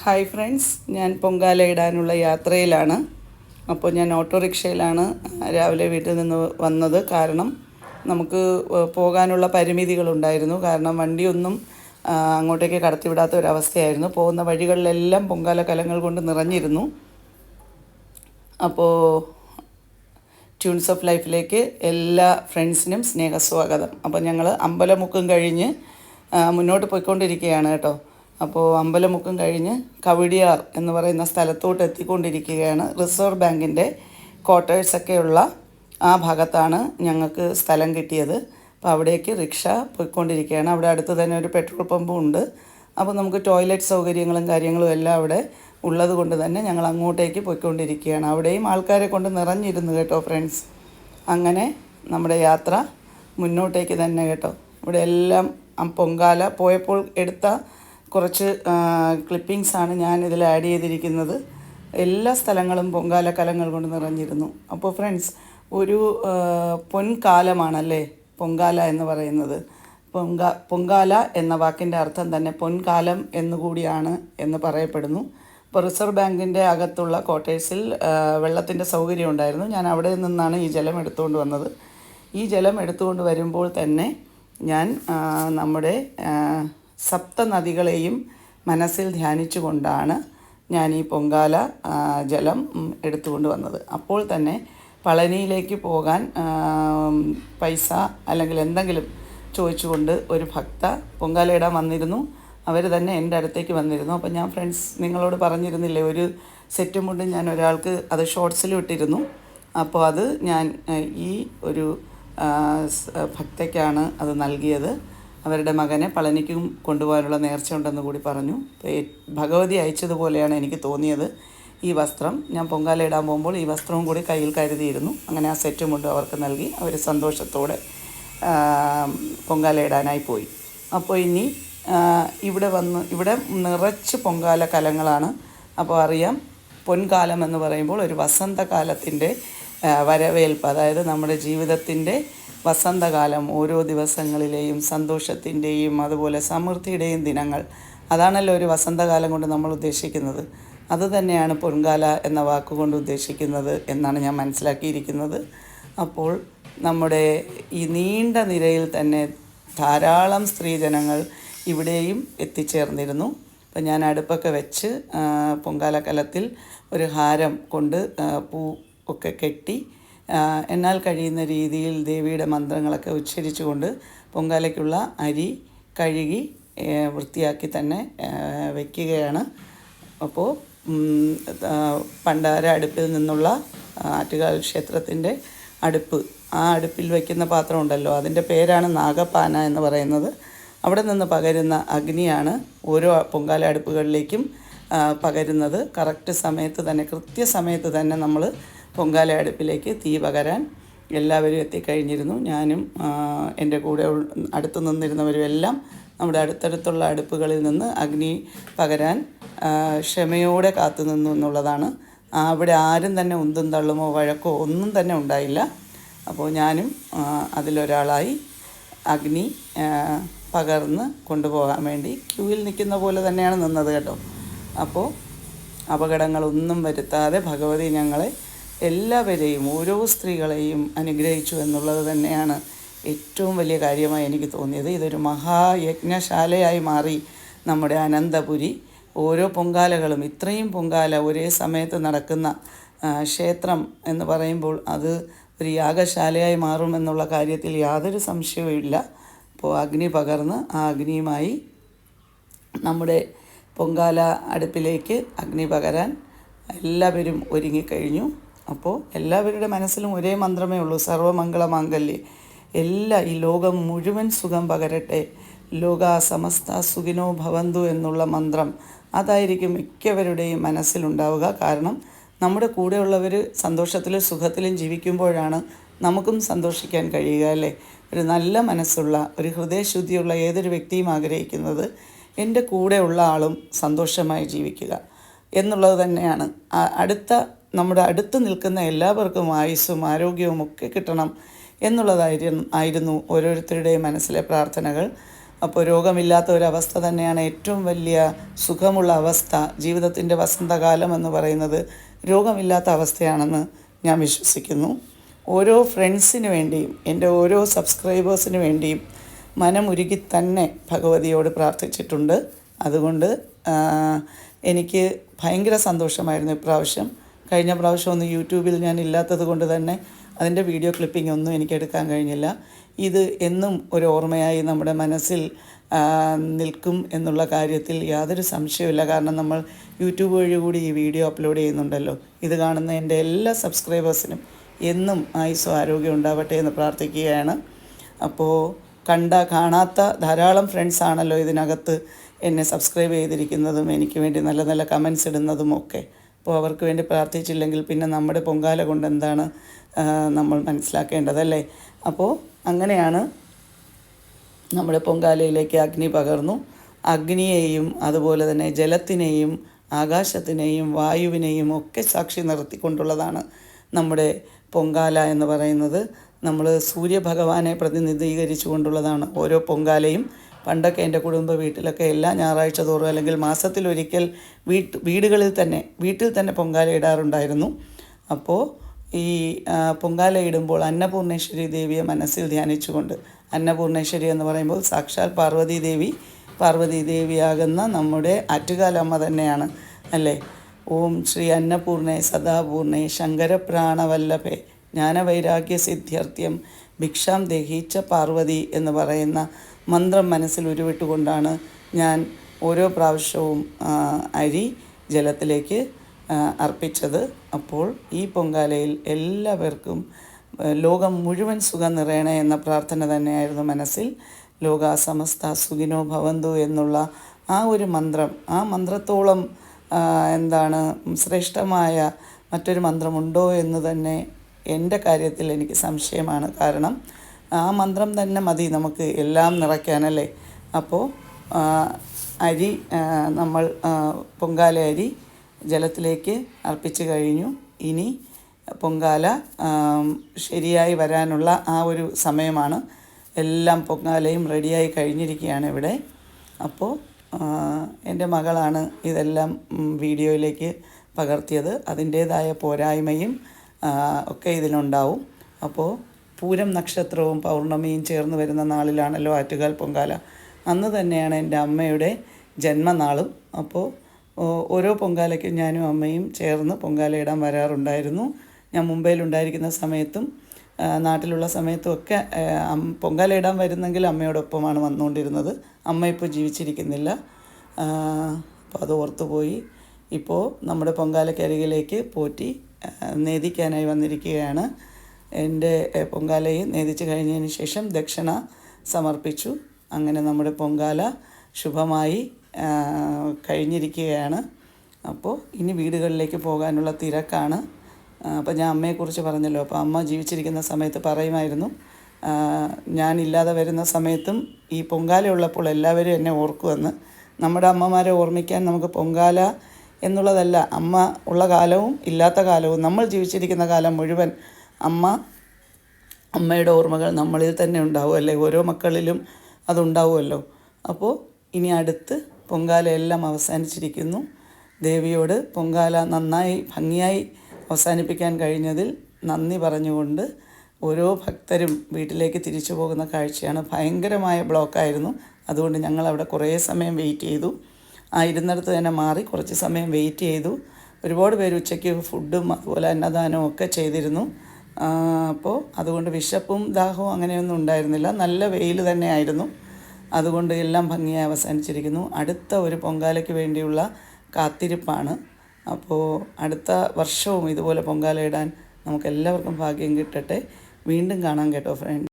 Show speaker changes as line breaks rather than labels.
Hi friends ഞാൻ പൊങ്കാല ഇടാനുള്ള യാത്രയിലാണ്. അപ്പോൾ ഞാൻ ഓട്ടോറിക്ഷയിലാണ് രാവിലെ വീട്ടിൽ നിന്ന് വന്നത്. കാരണം നമുക്ക് പോകാനുള്ള പരിമിതികളുണ്ടായിരുന്നു. കാരണം വണ്ടിയൊന്നും അങ്ങോട്ടേക്ക് കടത്തിവിടാത്ത ഒരവസ്ഥയായിരുന്നു. പോകുന്ന വഴികളിലെല്ലാം പൊങ്കാല കലങ്ങൾ കൊണ്ട് നിറഞ്ഞിരുന്നു. അപ്പോൾ ട്യൂൺസ് ഓഫ് ലൈഫിലേക്ക് എല്ലാ ഫ്രണ്ട്സിനും സ്നേഹസ്വാഗതം. അപ്പോൾ ഞങ്ങൾ അമ്പലമുക്കും കഴിഞ്ഞ് മുന്നോട്ട് പോയിക്കൊണ്ടിരിക്കുകയാണ് കേട്ടോ. അപ്പോൾ അമ്പലമുക്കം കഴിഞ്ഞ് കവിടിയാർ എന്ന് പറയുന്ന സ്ഥലത്തോട്ട് എത്തിക്കൊണ്ടിരിക്കുകയാണ്. റിസർവ് ബാങ്കിന്റെ ക്വാർട്ടേഴ്സൊക്കെയുള്ള ആ ഭാഗത്താണ് ഞങ്ങൾക്ക് സ്ഥലം കിട്ടിയത്. അപ്പോൾ അവിടേക്ക് റിക്ഷ പോയിക്കൊണ്ടിരിക്കുകയാണ്. അവിടെ അടുത്ത് തന്നെ ഒരു പെട്രോൾ പമ്പും ഉണ്ട്. അപ്പോൾ നമുക്ക് ടോയ്ലറ്റ് സൗകര്യങ്ങളും കാര്യങ്ങളും എല്ലാം അവിടെ ഉള്ളത് കൊണ്ട് തന്നെ ഞങ്ങൾ അങ്ങോട്ടേക്ക് പോയിക്കൊണ്ടിരിക്കുകയാണ്. അവിടെയും ആൾക്കാരെ കൊണ്ട് നിറഞ്ഞിരുന്നു കേട്ടോ ഫ്രണ്ട്സ് അങ്ങനെ നമ്മുടെ യാത്ര മുന്നോട്ടേക്ക് തന്നെ കേട്ടോ. ഇവിടെ എല്ലാം പൊങ്കാല പോയപ്പോൾ എടുത്ത കുറച്ച് ക്ലിപ്പിങ്സ് ആണ് ഞാൻ ഇതിൽ ആഡ് ചെയ്തിരിക്കുന്നത്. എല്ലാ സ്ഥലങ്ങളും പൊങ്കാല കലങ്ങൾ കൊണ്ട് നിറഞ്ഞിരുന്നു. അപ്പോൾ ഫ്രണ്ട്സ് ഒരു പൊൻകാലമാണല്ലേ പൊങ്കാല എന്ന് പറയുന്നത്. പൊങ്ക പൊങ്കാല എന്ന വാക്കിന്റെ അർത്ഥം തന്നെ പൊൻകാലം എന്നുകൂടിയാണ് എന്ന് പറയപ്പെടുന്നു. ഇപ്പോൾ റിസർവ് ബാങ്കിന്റെ അകത്തുള്ള ക്വാർട്ടേഴ്സിൽ വെള്ളത്തിന്റെ സൗകര്യം ഉണ്ടായിരുന്നു. ഞാൻ അവിടെ നിന്നാണ് ഈ ജലം എടുത്തുകൊണ്ട് വന്നത്. ഈ ജലം എടുത്തുകൊണ്ട് വരുമ്പോൾ തന്നെ ഞാൻ നമ്മുടെ ആ, സപ്ത നദികളെയും മനസ്സിൽ ധ്യാനിച്ചുകൊണ്ടാണ് ഞാൻ ഈ പൊങ്കാല ജലം എടുത്തുകൊണ്ട് വന്നത്. അപ്പോൾ തന്നെ പളനിയിലേക്ക് പോകാൻ പൈസ അല്ലെങ്കിൽ എന്തെങ്കിലും ചോദിച്ചുകൊണ്ട് ഒരു ഭക്ത പൊങ്കാല ഇടാൻ വന്നിരുന്നു. അവർ തന്നെ എന്റെ അടുത്തേക്ക് വന്നിരുന്നു. അപ്പോൾ ഞാൻ ഫ്രണ്ട്സ് നിങ്ങളോട് പറഞ്ഞിരുന്നില്ലേ ഒരു സെറ്റും കൊണ്ട് ഞാൻ ഒരാൾക്ക് അത് ഷോർട്സിലും ഇട്ടിരുന്നു. അപ്പോൾ അത് ഞാൻ ഈ ഒരു ഭക്തയ്ക്കാണ് അത് നൽകിയത്. അവരുടെ മകനെ പളനിക്കും കൊണ്ടുപോകാനുള്ള നേർച്ച ഉണ്ടെന്ന് കൂടി പറഞ്ഞു. ഭഗവതി അയച്ചതുപോലെയാണ് എനിക്ക് തോന്നിയത് ഈ വസ്ത്രം. ഞാൻ പൊങ്കാല ഇടാൻ പോകുമ്പോൾ ഈ വസ്ത്രവും കൂടി കയ്യിൽ കരുതിയിരുന്നു. അങ്ങനെ ആ സെറ്റും കൊണ്ട് അവർക്ക് നൽകി. അവർ സന്തോഷത്തോടെ പൊങ്കാല ഇടാനായി പോയി. അപ്പോൾ ഇനി ഇവിടെ വന്ന് ഇവിടെ നിറച്ച് പൊങ്കാല കലങ്ങളാണ്. അപ്പോൾ അറിയാം പൊൻകാലം എന്ന് പറയുമ്പോൾ ഒരു വസന്തകാലത്തിന്റെ വരവേൽപ്പ് അതായത് നമ്മുടെ ജീവിതത്തിന്റെ വസന്തകാലം ഓരോ ദിവസങ്ങളിലെയും സന്തോഷത്തിന്റെയും അതുപോലെ സമൃദ്ധിയുടെയും ദിനങ്ങൾ. അതാണല്ലോ ഒരു വസന്തകാലം കൊണ്ട് നമ്മൾ ഉദ്ദേശിക്കുന്നത്. അതുതന്നെയാണ് പൊൻകാല എന്ന വാക്കുകൊണ്ട് ഉദ്ദേശിക്കുന്നത് എന്നാണ് ഞാൻ മനസ്സിലാക്കിയിരിക്കുന്നത്. അപ്പോൾ നമ്മുടെ ഈ നീണ്ട നിരയിൽ തന്നെ ധാരാളം സ്ത്രീജനങ്ങൾ ഇവിടെയും എത്തിച്ചേർന്നിരുന്നു. അപ്പം ഞാൻ അടുപ്പൊക്കെ വെച്ച് പൊങ്കാലകലത്തിൽ പൊങ്കാല കലത്തിൽ ഒരു ഹാരം കൊണ്ട് പൂ ഒക്കെ കെട്ടി എന്നാൽ കഴിയുന്ന രീതിയിൽ ദേവിയുടെ മന്ത്രങ്ങളൊക്കെ ഉച്ചരിച്ചുകൊണ്ട് പൊങ്കാലയ്ക്കുള്ള അരി കഴുകി വൃത്തിയാക്കി തന്നെ വയ്ക്കുകയാണ് അപ്പോൾ പണ്ടാര അടുപ്പിൽ നിന്നുള്ള ആറ്റുകാൽ ക്ഷേത്രത്തിന്റെ അടുപ്പ്. ആ അടുപ്പിൽ വയ്ക്കുന്ന പാത്രം ഉണ്ടല്ലോ അതിന്റെ പേരാണ് നാഗപ്പാന എന്ന് പറയുന്നത്. അവിടെ നിന്ന് പകരുന്ന അഗ്നിയാണ് ഓരോ പൊങ്കാല അടുപ്പുകളിലേക്കും പകരുന്നത്. കറക്റ്റ് സമയത്ത് തന്നെ കൃത്യസമയത്ത് തന്നെ നമ്മൾ പൊങ്കാല അടുപ്പിലേക്ക് തീ പകരാൻ എല്ലാവരും എത്തിക്കഴിഞ്ഞിരുന്നു. ഞാനും എന്റെ കൂടെ അടുത്തു നിന്നിരുന്നവരും എല്ലാം നമ്മുടെ അടുത്തടുത്തുള്ള അടുപ്പുകളിൽ നിന്ന് അഗ്നി പകരാൻ ക്ഷമയോടെ കാത്തു നിന്നു എന്നുള്ളതാണ്. അവിടെ ആരും തന്നെ ഉന്തും തള്ളുമോ വഴക്കോ ഒന്നും തന്നെ ഉണ്ടായില്ല. അപ്പോൾ ഞാനും അതിലൊരാളായി അഗ്നി പകർന്ന് കൊണ്ടുപോകാൻ വേണ്ടി ക്യൂവിൽ നിൽക്കുന്ന പോലെ തന്നെയാണ് നിന്നത് കേട്ടോ. അപ്പോൾ അപകടങ്ങളൊന്നും വരുത്താതെ ഭഗവതി ഞങ്ങളെ എല്ലാവരെയും ഓരോ സ്ത്രീകളെയും അനുഗ്രഹിച്ചു എന്നുള്ളത് തന്നെയാണ് ഏറ്റവും വലിയ കാര്യമായി എനിക്ക് തോന്നിയത്. ഇതൊരു മഹായജ്ഞശാലയായി മാറി നമ്മുടെ അനന്തപുരി. ഓരോ പൊങ്കാലകളും ഇത്രയും പൊങ്കാല ഒരേ സമയത്ത് നടക്കുന്ന ക്ഷേത്രം എന്ന് പറയുമ്പോൾ അത് ഒരു യാഗശാലയായി മാറുമെന്നുള്ള കാര്യത്തിൽ യാതൊരു സംശയവുമില്ല അപ്പോൾ അഗ്നി പകർന്ന് ആ അഗ്നിയുമായി നമ്മുടെ പൊങ്കാല അടുപ്പിലേക്ക് അഗ്നി പകരാൻ എല്ലാവരും ഒരുങ്ങിക്കഴിഞ്ഞു. അപ്പോൾ എല്ലാവരുടെ മനസ്സിലും ഒരേ മന്ത്രമേ ഉള്ളൂ സർവമംഗള മാംഗല്യേ. എല്ലാ ഈ ലോകം മുഴുവൻ സുഖം പകരട്ടെ. ലോക സമസ്ത സുഖിനോ ഭവന്തു എന്നുള്ള മന്ത്രം അതായിരിക്കും മിക്കവരുടെയും മനസ്സിലുണ്ടാവുക. കാരണം നമ്മുടെ കൂടെയുള്ളവർ സന്തോഷത്തിലും സുഖത്തിലും ജീവിക്കുമ്പോഴാണ് നമുക്കും സന്തോഷിക്കാൻ കഴിയുക അല്ലേ? ഒരു നല്ല മനസ്സുള്ള ഒരു ഹൃദയശുദ്ധിയുള്ള ഏതൊരു വ്യക്തിയും ആഗ്രഹിക്കുന്നത് എന്റെ കൂടെയുള്ള ആളും സന്തോഷമായി ജീവിക്കുക എന്നുള്ളത് തന്നെയാണ്. അടുത്ത നമ്മുടെ അടുത്ത് നിൽക്കുന്ന എല്ലാവർക്കും ആയുസ്സും ആരോഗ്യവും ഒക്കെ കിട്ടണം എന്നുള്ളതായിരുന്നു ആയിരുന്നു ഓരോരുത്തരുടെയും മനസ്സിലെ പ്രാർത്ഥനകൾ. അപ്പോൾ രോഗമില്ലാത്ത ഒരവസ്ഥ തന്നെയാണ് ഏറ്റവും വലിയ സുഖമുള്ള അവസ്ഥ. ജീവിതത്തിന്റെ വസന്തകാലം എന്ന് പറയുന്നത് രോഗമില്ലാത്ത അവസ്ഥയാണെന്ന് ഞാൻ വിശ്വസിക്കുന്നു. ഓരോ ഫ്രണ്ട്സിന് വേണ്ടിയും എന്റെ ഓരോ സബ്സ്ക്രൈബേഴ്സിന് വേണ്ടിയും മനമുരുകി തന്നെ ഭഗവതിയോട് പ്രാർത്ഥിച്ചിട്ടുണ്ട്. അതുകൊണ്ട് എനിക്ക് ഭയങ്കര സന്തോഷമായിരുന്നു ഇപ്രാവശ്യം. കഴിഞ്ഞ പ്രാവശ്യം ഒന്ന് യൂട്യൂബിൽ ഞാൻ ഇല്ലാത്തത് കൊണ്ട് തന്നെ അതിന്റെ വീഡിയോ ക്ലിപ്പിംഗ് ഒന്നും എനിക്ക് എടുക്കാൻ കഴിഞ്ഞില്ല. ഇത് എന്നും ഒരു ഓർമ്മയായി നമ്മുടെ മനസ്സിൽ നിൽക്കും എന്നുള്ള കാര്യത്തിൽ യാതൊരു സംശയവുമില്ല. കാരണം നമ്മൾ യൂട്യൂബ് വഴി കൂടി ഈ വീഡിയോ അപ്ലോഡ് ചെയ്യുന്നുണ്ടല്ലോ. ഇത് കാണുന്ന എന്റെ എല്ലാ സബ്സ്ക്രൈബേഴ്സിനും എന്നും ആയുസ്സും ആരോഗ്യം ഉണ്ടാവട്ടെ എന്ന് പ്രാർത്ഥിക്കുകയാണ്. അപ്പോൾ കണ്ട കാണാത്ത ധാരാളം ഫ്രണ്ട്സ് ആണല്ലോ ഇതിനകത്ത് എന്നെ സബ്സ്ക്രൈബ് ചെയ്തിരിക്കുന്നതും എനിക്ക് വേണ്ടി നല്ല നല്ല കമൻസ് ഇടുന്നതും ഒക്കെ അപ്പോൾ അവർക്ക് വേണ്ടി പ്രാർത്ഥിച്ചില്ലെങ്കിൽ പിന്നെ നമ്മുടെ പൊങ്കാല കൊണ്ട് എന്താണ് നമ്മൾ മനസ്സിലാക്കേണ്ടതല്ലേ അപ്പോൾ അങ്ങനെയാണ് നമ്മുടെ പൊങ്കാലയിലേക്ക് അഗ്നി പകർന്നു. അഗ്നിയെയും അതുപോലെ തന്നെ ജലത്തിനെയും ആകാശത്തിനെയും വായുവിനെയും ഒക്കെ സാക്ഷി നിർത്തിക്കൊണ്ടുള്ളതാണ് നമ്മുടെ പൊങ്കാല എന്ന് പറയുന്നത്. നമ്മൾ സൂര്യഭഗവാനെ പ്രതിനിധീകരിച്ചു കൊണ്ടുള്ളതാണ് ഓരോ പൊങ്കാലയും. പണ്ടൊക്കെ എന്റെ കുടുംബ വീട്ടിലൊക്കെ എല്ലാ ഞായറാഴ്ച തോറും അല്ലെങ്കിൽ മാസത്തിലൊരിക്കൽ വീട്ട് വീടുകളിൽ തന്നെ വീട്ടിൽ തന്നെ പൊങ്കാല ഇടാറുണ്ടായിരുന്നു. അപ്പോൾ ഈ പൊങ്കാല ഇടുമ്പോൾ അന്നപൂർണേശ്വരി ദേവിയെ മനസ്സിൽ ധ്യാനിച്ചുകൊണ്ട് അന്നപൂർണേശ്വരി എന്ന് പറയുമ്പോൾ സാക്ഷാൽ പാർവതി ദേവി പാർവതി ദേവിയാകുന്ന നമ്മുടെ ആറ്റുകാലമ്മ തന്നെയാണ് അല്ലേ? ഓം ശ്രീ അന്നപൂർണേ സദാപൂർണേ ശങ്കരപ്രാണവല്ലഭേ ജ്ഞാനവൈരാഗ്യ സിദ്ധ്യർത്ഥ്യം ഭിക്ഷാം ദഹിച്ച പാർവതി എന്ന് പറയുന്ന മന്ത്രം മനസ്സിൽ ഉരുവിട്ടുകൊണ്ടാണ് ഞാൻ ഓരോ പ്രാവശ്യവും അരി ജലത്തിലേക്ക് അർപ്പിച്ചത്. അപ്പോൾ ഈ പൊങ്കാലയിൽ എല്ലാവർക്കും ലോകം മുഴുവൻ സുഖം നിറയണേ എന്ന പ്രാർത്ഥന തന്നെയായിരുന്നു മനസ്സിൽ. ലോക സമസ്ത സുഖിനോ ഭവന്തു എന്നുള്ള ആ ഒരു മന്ത്രം ആ മന്ത്രത്തോളം എന്താണ് ശ്രേഷ്ഠമായ മറ്റൊരു മന്ത്രമുണ്ടോ എന്ന് തന്നെ എന്റെ കാര്യത്തിൽ എനിക്ക് സംശയമാണ്. കാരണം ആ മന്ത്രം തന്നെ മതി നമുക്ക് എല്ലാം നിറയ്ക്കാനല്ലേ അപ്പോൾ അരി നമ്മൾ പൊങ്കാല അരി ജലത്തിലേക്ക് അർപ്പിച്ചു കഴിഞ്ഞു. ഇനി പൊങ്കാല ശരിയായി വരാനുള്ള ആ ഒരു സമയമാണ്. എല്ലാം പൊങ്കാലയും റെഡിയായി കഴിഞ്ഞിരിക്കുകയാണ് ഇവിടെ. അപ്പോൾ എന്റെ മകളാണ് ഇതെല്ലാം വീഡിയോയിലേക്ക് പകർത്തിയത്. അതിന്റേതായ പോരായ്മയും ഒക്കെ ഇതിനുണ്ടാവും അപ്പോൾ പൂരം നക്ഷത്രവും പൗർണമിയും ചേർന്ന് വരുന്ന നാളിലാണല്ലോ ആറ്റുകാൽ പൊങ്കാല. അന്ന് തന്നെയാണ് എന്റെ അമ്മയുടെ ജന്മനാളും. അപ്പോൾ ഓരോ പൊങ്കാലയ്ക്കും ഞാനും അമ്മയും ചേർന്ന് പൊങ്കാല ഇടാൻ വരാറുണ്ടായിരുന്നു. ഞാൻ മുംബൈയിലുണ്ടായിരിക്കുന്ന സമയത്തും നാട്ടിലുള്ള സമയത്തും ഒക്കെ ആ, പൊങ്കാല ഇടാൻ വരുന്നെങ്കിൽ അമ്മയോടൊപ്പമാണ് വന്നുകൊണ്ടിരുന്നത്. അമ്മ ഇപ്പോൾ ജീവിച്ചിരിക്കുന്നില്ല. അപ്പോൾ അത് ഓർത്തുപോയി. ഇപ്പോൾ നമ്മുടെ പൊങ്കാലക്കരികിലേക്ക് പോറ്റി നേദിക്കാനായി വന്നിരിക്കുകയാണ്. എന്റെ പൊങ്കാലയും നേദിച്ച് കഴിഞ്ഞതിന് ശേഷം ദക്ഷിണ സമർപ്പിച്ചു. അങ്ങനെ നമ്മുടെ പൊങ്കാല ശുഭമായി കഴിഞ്ഞിരിക്കുകയാണ്. അപ്പോൾ ഇനി വീടുകളിലേക്ക് പോകാനുള്ള തിരക്കാണ്. അപ്പോൾ ഞാൻ അമ്മയെക്കുറിച്ച് പറഞ്ഞല്ലോ. അപ്പോൾ അമ്മ ജീവിച്ചിരിക്കുന്ന സമയത്ത് പറയുമായിരുന്നു ഞാനില്ലാതെ വരുന്ന സമയത്തും ഈ പൊങ്കാല ഉള്ളപ്പോൾ എല്ലാവരും എന്നെ ഓർക്കുമെന്ന്. നമ്മുടെ അമ്മമാരെ ഓർമ്മിക്കാൻ നമുക്ക് പൊങ്കാല എന്നുള്ളതല്ല അമ്മ ഉള്ള കാലവും ഇല്ലാത്ത കാലവും നമ്മൾ ജീവിച്ചിരിക്കുന്ന കാലം മുഴുവൻ അമ്മ അമ്മയുടെ ഓർമ്മകൾ നമ്മളിൽ തന്നെ ഉണ്ടാവും അല്ലേ? ഓരോ മക്കളിലും അതുണ്ടാവുമല്ലോ. അപ്പോൾ ഇനി അടുത്ത് പൊങ്കാല എല്ലാം അവസാനിച്ചിരിക്കുന്നു. ദേവിയോട് പൊങ്കാല നന്നായി ഭംഗിയായി അവസാനിപ്പിക്കാൻ കഴിഞ്ഞതിൽ നന്ദി പറഞ്ഞുകൊണ്ട് ഓരോ ഭക്തരും വീട്ടിലേക്ക് തിരിച്ചു പോകുന്ന കാഴ്ചയാണ് ഭയങ്കരമായ ബ്ലോക്കായിരുന്നു. അതുകൊണ്ട് ഞങ്ങൾ അവിടെ കുറേ സമയം വെയിറ്റ് ചെയ്തു. ആ ഇരുന്നിടത്ത് തന്നെ മാറി കുറച്ച് സമയം വെയിറ്റ് ചെയ്തു. ഒരുപാട് പേര് ഉച്ചയ്ക്ക് ഫുഡും അതുപോലെ അന്നദാനവും ഒക്കെ ചെയ്തിരുന്നു. അപ്പോൾ അതുകൊണ്ട് വിശപ്പും ദാഹവും അങ്ങനെയൊന്നും ഉണ്ടായിരുന്നില്ല. നല്ല വെയിൽ തന്നെയായിരുന്നു. അതുകൊണ്ട് എല്ലാം ഭംഗിയായി അവസാനിച്ചിരിക്കുന്നു. അടുത്ത ഒരു പൊങ്കാലയ്ക്ക് വേണ്ടിയുള്ള കാത്തിരിപ്പാണ്. അപ്പോൾ അടുത്ത വർഷവും ഇതുപോലെ പൊങ്കാല ഇടാൻ നമുക്ക് എല്ലാവർക്കും ഭാഗ്യം കിട്ടട്ടെ. വീണ്ടും കാണാം കേട്ടോ ഫ്രണ്ട്